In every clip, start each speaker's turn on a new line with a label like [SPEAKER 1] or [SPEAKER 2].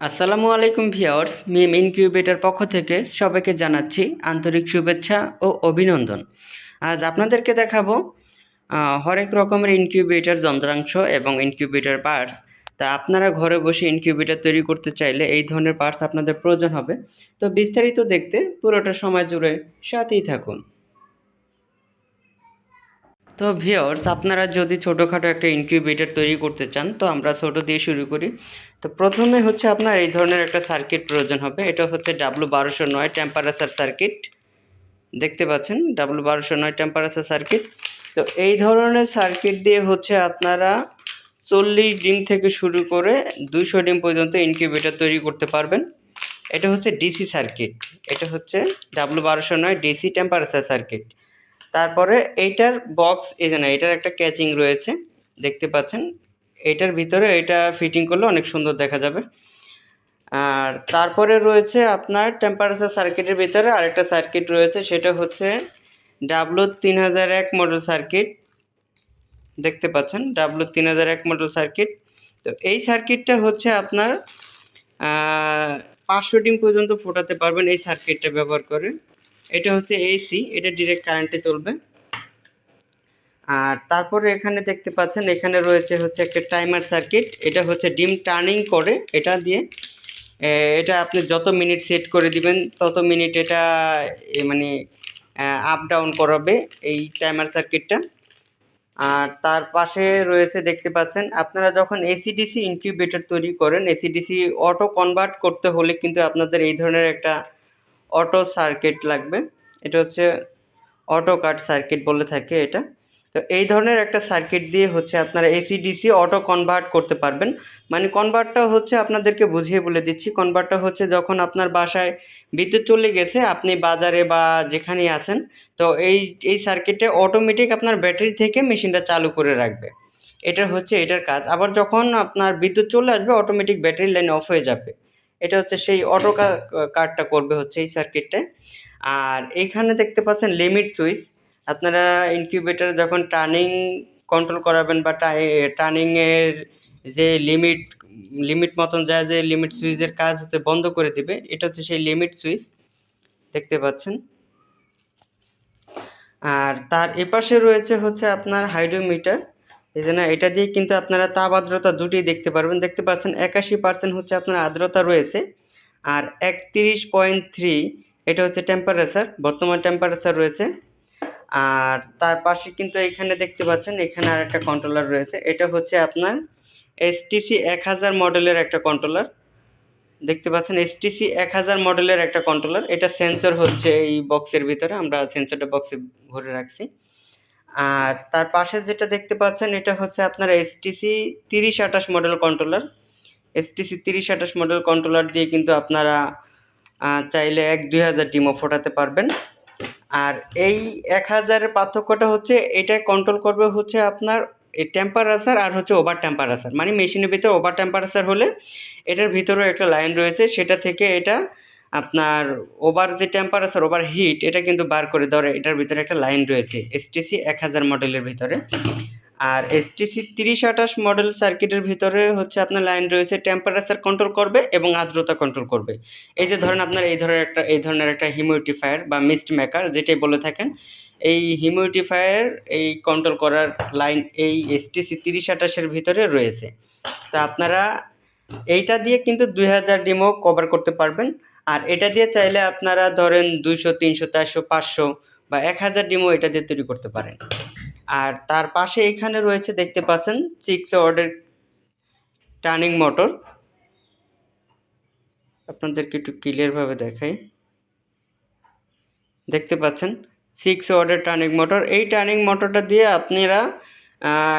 [SPEAKER 1] আসসালামু আলাইকুম ভিওর্স মিম ইনকিউবেটার পক্ষ থেকে সবাইকে জানাচ্ছি আন্তরিক শুভেচ্ছা ও অভিনন্দন। আজ আপনাদেরকে দেখাবো হরেক রকমের ইনকিউবেটার যন্ত্রাংশ এবং ইনকিউবেটার পার্টস। তা আপনারা ঘরে বসে ইনকিউবেটার তৈরি করতে চাইলে এই ধরনের পার্টস আপনাদের প্রয়োজন হবে। তো বিস্তারিত দেখতে পুরোটা সময় জুড়ে সাথেই থাকুন। তো ভিওর্স আপনারা যদি ছোটোখাটো একটা ইনকিউবেটর তৈরি করতে চান, তো আমরা ছোটো দিয়ে শুরু করি। তো প্রথমে হচ্ছে আপনার এই ধরনের একটা সার্কিট প্রয়োজন হবে। এটা হচ্ছে ডাব্লু বারোশো নয় টেম্পারেচার সার্কিট। দেখতে পাচ্ছেন ডাব্লু বারোশো নয় টেম্পারেচার সার্কিট। তো এই ধরনের সার্কিট দিয়ে হচ্ছে আপনারা চল্লিশ ডিম থেকে শুরু করে দুশো ডিম পর্যন্ত ইনকিউবেটর তৈরি করতে পারবেন। এটা হচ্ছে ডিসি সার্কিট। এটা হচ্ছে ডাব্লু বারোশো নয় ডিসি টেম্পারেচার সার্কিট। তারপরে এইটার বক্স, এই যে না, এটার একটা ক্যাচিং রয়েছে। দেখতে পাচ্ছেন এটার ভিতরে এটা ফিটিং করলে অনেক সুন্দর দেখা যাবে। আর তারপরে রয়েছে আপনার টেম্পারেচার সার্কিটের ভিতরে আরেকটা সার্কিট রয়েছে, সেটা হচ্ছে ডাব্লু তিন হাজার এক মডেল সার্কিট দেখতে পাচ্ছেন ডাব্লু তিন হাজার এক মডেল সার্কিট তো এই সার্কিটটা হচ্ছে আপনার পাঁচশো ডিম পর্যন্ত ফোটাতে পারবেন এই সার্কিটটা ব্যবহার করে। এটা হচ্ছে এসি এটা ডিরেক্ট কারেন্টে চলবে। আর তারপরে এখানে দেখতে পাচ্ছেন, এখানে রয়েছে হচ্ছে একটা টাইমার সার্কিট এটা হচ্ছে ডিম টার্নিং করে, এটা দিয়ে এটা আপনি যত মিনিট সেট করে দিবেন, তত মিনিট এটা মানে আপ ডাউন করাবে এই টাইমার সার্কিটটা আর তার পাশে রয়েছে দেখতে পাচ্ছেন, আপনারা যখন এসিডিসি ইনকিউবেটর তৈরি করেন এসিডিসি অটো কনভার্ট করতে হলে কিন্তু আপনাদের এই ধরনের একটা অটো সার্কিট লাগবে। এটা হচ্ছে অটো কাট সার্কিট বলে থাকে এটা। তো এই ধরনের একটা সার্কিট দিয়ে হচ্ছে আপনারা এসিডিসি অটো কনভার্ট করতে পারবেন। মানে কনভার্টটা হচ্ছে আপনাদেরকে বুঝিয়ে বলে দিচ্ছি। কনভার্টটা হচ্ছে যখন আপনার বাসায় বিদ্যুৎ চলে গেছে, আপনি বাজারে বা যেখানেই আছেন, তো এই এই সার্কিটে অটোমেটিক আপনার ব্যাটারি থেকে মেশিনটা চালু করে রাখবে। এটা হচ্ছে এটার কাজ। আবার যখন আপনার বিদ্যুৎ চলে আসবে অটোমেটিক ব্যাটারি লাইন অফ হয়ে যাবে। এটা হচ্ছে সেই অটো কার্ডটা করবে হচ্ছে এই সার্কিটটায় আর এইখানে দেখতে পাচ্ছেন লিমিট সুইচ আপনারা ইনকিউবেটার যখন টার্নিং কন্ট্রোল করাবেন বা টার্নিংয়ের যে লিমিট লিমিট মতন যায় যে লিমিট সুইচের কাজ হচ্ছে বন্ধ করে দিবে, এটা হচ্ছে সেই লিমিট সুইচ দেখতে পাচ্ছেন। আর তার এপাশে রয়েছে হচ্ছে আপনার হাইড্রোমিটার এই জন্য এটা দিয়ে কিন্তু আপনারা তাপ আর্দ্রতা দুটি দেখতে পারবেন। দেখতে পাচ্ছেন একাশি পার্সেন্ট হচ্ছে আপনার আর্দ্রতা রয়েছে, আর একত্রিশ পয়েন্ট থ্রি এটা হচ্ছে টেম্পারেচার বর্তমান টেম্পারেচার রয়েছে। আর তার পাশে কিন্তু এখানে দেখতে পাচ্ছেন, এখানে আর একটা কন্ট্রোলার রয়েছে। এটা হচ্ছে আপনার এসটিসি এক হাজার মডেলের একটা কন্ট্রোলার দেখতে পাচ্ছেন এসটিসি এক হাজার মডেলের একটা কন্ট্রোলার এটা সেন্সর হচ্ছে এই বক্সের ভিতরে, আমরা সেন্সরটা বক্সে ভরে রাখছি। আর তার পাশে যেটা দেখতে পাচ্ছেন, এটা হচ্ছে আপনার এসটিসি তিরিশ আঠাশ মডেল কন্ট্রোলার এসটিসি তিরিশ আঠাশ মডেল কন্ট্রোলার দিয়ে কিন্তু আপনারা চাইলে এক দুই হাজার ডিমও ফোটাতে পারবেন। আর এই এক হাজারের পার্থক্যটা হচ্ছে এটা কন্ট্রোল করবে হচ্ছে আপনার এই টেম্পারেচার আর হচ্ছে ওভার টেম্পারেচার মানে মেশিনের ভিতরে ওভার টেম্পারেচার হলে এটার ভিতরেও একটা লাইন রয়েছে, সেটা থেকে এটা আপনার ওভার যে টেম্পারেচার ওভার হিট এটা কিন্তু বার করে ধরে এটার ভিতরে একটা লাইন রয়েছে। এসটিসি এক হাজার মডেলের ভিতরে। আর এসটিসি তিরিশ আঠাশ মডেল সার্কিটের ভিতরে হচ্ছে আপনার লাইন রয়েছে টেম্পারেচার কন্ট্রোল করবে এবং আর্দ্রতা কন্ট্রোল করবে। এই যে ধরেন আপনার এই ধরনের একটা এই ধরনের একটা হিউমিডিফায়ার বা মিস্ট মেকার যেটাই বলে থাকেন এই হিউমিডিফায়ার এই কন্ট্রোল করার লাইন এই এসটিসি তিরিশ আঠাশের ভিতরে রয়েছে। তা আপনারা এইটা দিয়ে কিন্তু দুই হাজার ডিমও কভার করতে পারবেন। আর এটা দিয়ে চাইলে আপনারা ধরেন দুইশো তিনশো চারশো পাঁচশো বা এক হাজার ডিমও এটা দিয়ে তৈরি করতে পারেন। আর তার পাশে এখানে রয়েছে, দেখতে পাচ্ছেন সিক্স ওয়ার্ডের টার্নিং মোটর আপনাদেরকে একটু ক্লিয়ারভাবে দেখাই। দেখতে পাচ্ছেন সিক্স ওয়ার্ডের টার্নিং মোটর এই টার্নিং মোটরটা দিয়ে আপনারা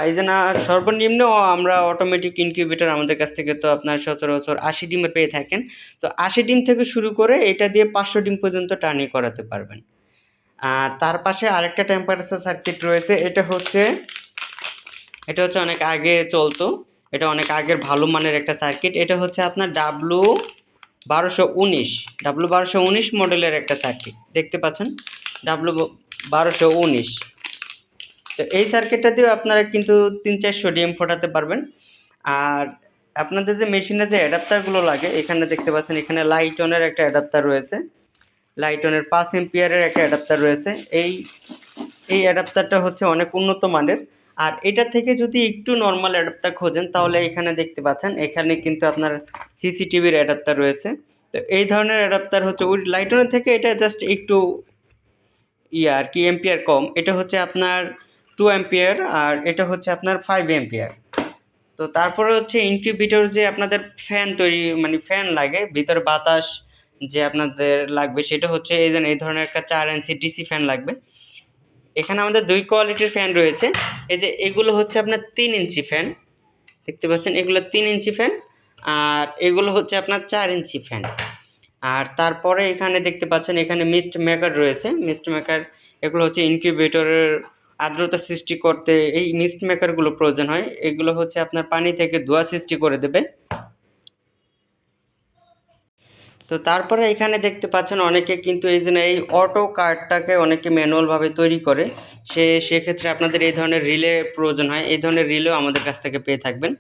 [SPEAKER 1] এই যে না, সর্বনিম্ন আমরা অটোমেটিক ইনকিউবেটর আমাদের কাছ থেকে তো আপনার সচরাচর আশি ডিমে পেয়ে থাকেন। তো আশি ডিম থেকে শুরু করে এটা দিয়ে পাঁচশো ডিম পর্যন্ত টার্নিং করাতে পারবেন। আর তার পাশে আরেকটা টেম্পারেচার সার্কিট রয়েছে, এটা হচ্ছে এটা হচ্ছে অনেক আগে চলতো, এটা অনেক আগের ভালো মানের একটা সার্কিট এটা হচ্ছে আপনার ডাব্লু বারোশো উনিশ ডাব্লু বারোশো উনিশ মডেলের একটা সার্কিট দেখতে পাচ্ছেন? ডাব্লু বারোশো উনিশ। তো এই সার্কিটটা দিয়েও আপনারা কিন্তু তিন চারশো ডিএম ফোটাতে পারবেন। আর আপনাদের যে মেশিনে যে অ্যাডাপ্টারগুলো লাগে, এখানে দেখতে পাচ্ছেন, এখানে লাইটনের একটা অ্যাডাপ্টার রয়েছে। লাইটনের পাঁচ এম্পিয়ারের একটা অ্যাডাপ্টার রয়েছে। এই এই অ্যাডাপ্টারটা হচ্ছে অনেক উন্নত মানের। আর এটা থেকে যদি একটু নর্মাল অ্যাডাপ্টার খোঁজেন, তাহলে এখানে দেখতে পাচ্ছেন, এখানে কিন্তু আপনার সিসিটিভির অ্যাডাপ্টার রয়েছে। তো এই ধরনের অ্যাডাপ্টার হচ্ছে ওই লাইটনের থেকে এটা জাস্ট একটু ইয়ে আর কি, এম্পিয়ার কম। এটা হচ্ছে আপনার টু অ্যাম্পিয়ার আর এটা হচ্ছে আপনার ফাইভ অ্যাম্পিয়ার তো তারপরে হচ্ছে ইনকিউবেটর যে আপনাদের ফ্যান তৈরি মানে ফ্যান লাগে, ভিতরে বাতাস যে আপনাদের লাগবে সেটা হচ্ছে এই যে, এই ধরনের একটা চার ইঞ্চি ডিসি ফ্যান লাগবে। এখানে আমাদের দুই কোয়ালিটির ফ্যান রয়েছে। এই যে, এগুলো হচ্ছে আপনার তিন ইঞ্চি ফ্যান দেখতে পাচ্ছেন, এগুলো তিন ইঞ্চি ফ্যান আর এগুলো হচ্ছে আপনার চার ইঞ্চি ফ্যান আর তারপরে এখানে দেখতে পাচ্ছেন, এখানে মিস্ট মেকার রয়েছে। মিস্ট মেকার এগুলো হচ্ছে ইনকিউবেটরের আর্দ্রতা সৃষ্টি করতে এই মিস্ট মেকারগুলো প্রয়োজন হয়। এগুলো হচ্ছে আপনার পানি থেকে ধোঁয়া সৃষ্টি করে দেবে। তো তারপরে এখানে দেখতে পাচ্ছেন অনেকে কিন্তু এই জন্য এই অটো কার্ডটাকে অনেকে ম্যানুয়ালভাবে তৈরি করে। সে, সেক্ষেত্রে আপনাদের এই ধরনের রিলে প্রয়োজন হয়। এই ধরনের রিলেও আমাদের কাছ থেকে পেয়ে থাকবেন।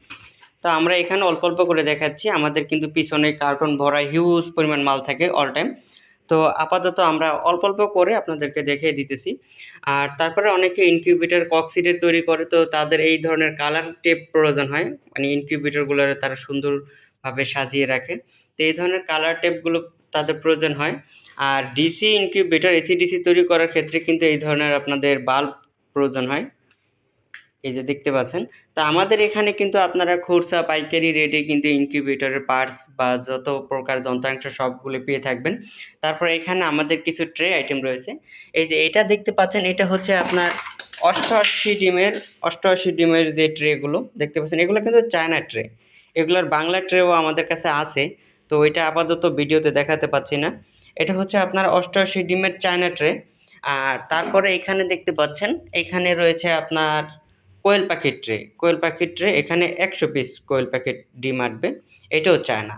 [SPEAKER 1] তো আমরা এখানে অল্প অল্প করে দেখাচ্ছি। আমাদের কিন্তু পিছনে কার্টন ভরা হিউজ পরিমাণ মাল থাকে অল টাইম তো আপাতত আমরা অল্প অল্প করে আপনাদেরকে দেখিয়ে দিতেছি। আর তারপরে অনেকে ইনকিউবেটর কক্সিডের তৈরি করে। তো তাদের এই ধরনের কালার টেপ প্রয়োজন হয়। মানে ইনকিউবেটরগুলো তারা সুন্দরভাবে সাজিয়ে রাখে। তো এই ধরনের কালার টেপগুলো তাদের প্রয়োজন হয়। আর ডিসি ইনকিউবেটর এসি ডিসি তৈরি করার ক্ষেত্রে কিন্তু এই ধরনের আপনাদের বাল্ব প্রয়োজন হয়। এই যে দেখতে পাচ্ছেন। তা আমাদের এখানে কিন্তু আপনারা খুরসা, পাইকারি রেটে কিন্তু ইনকিউবেটরের পার্টস বা যত প্রকার যন্ত্রাংশ সবগুলো পেয়ে থাকবেন। তারপর এখানে আমাদের কিছু ট্রে আইটেম রয়েছে। এই যে এটা দেখতে পাচ্ছেন, এটা হচ্ছে আপনার অষ্টআশি ডিমের অষ্টআশি ডিমের যে ট্রেগুলো দেখতে পাচ্ছেন, এগুলো কিন্তু চায়না ট্রে এগুলোর বাংলা ট্রেও আমাদের কাছে আছে। তো এটা আপাতত ভিডিওতে দেখাতে পাচ্ছি না। এটা হচ্ছে আপনার অষ্টআশি ডিমের চায়না ট্রে। আর তারপরে এখানে দেখতে পাচ্ছেন, এখানে রয়েছে আপনার কোয়েল পাখির ট্রে। কোয়েল পাখির ট্রে, এখানে একশো পিস কোয়েল পাখির ডিম আসবে। এটাও চায়না।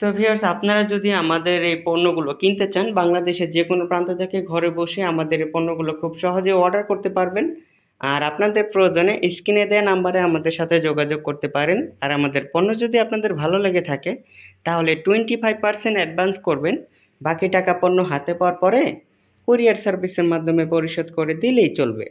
[SPEAKER 1] তো ভিউয়ার্স, আপনারা যদি আমাদের এই পণ্যগুলো কিনতে চান, বাংলাদেশের যে কোনো প্রান্ত থেকে ঘরে বসে আমাদের এই পণ্যগুলো খুব সহজে অর্ডার করতে পারবেন। আর আপনাদের প্রয়োজনে স্ক্রিনে দেওয়া নাম্বারে আমাদের সাথে যোগাযোগ করতে পারেন। আর আমাদের পণ্য যদি আপনাদের ভালো লেগে থাকে, তাহলে টোয়েন্টি ফাইভ পার্সেন্ট অ্যাডভান্স করবেন। বাকি টাকা পণ্য হাতে পাওয়ার পরে কুরিয়ার সার্ভিসের মাধ্যমে পরিশোধ করে দিলেই চলবে।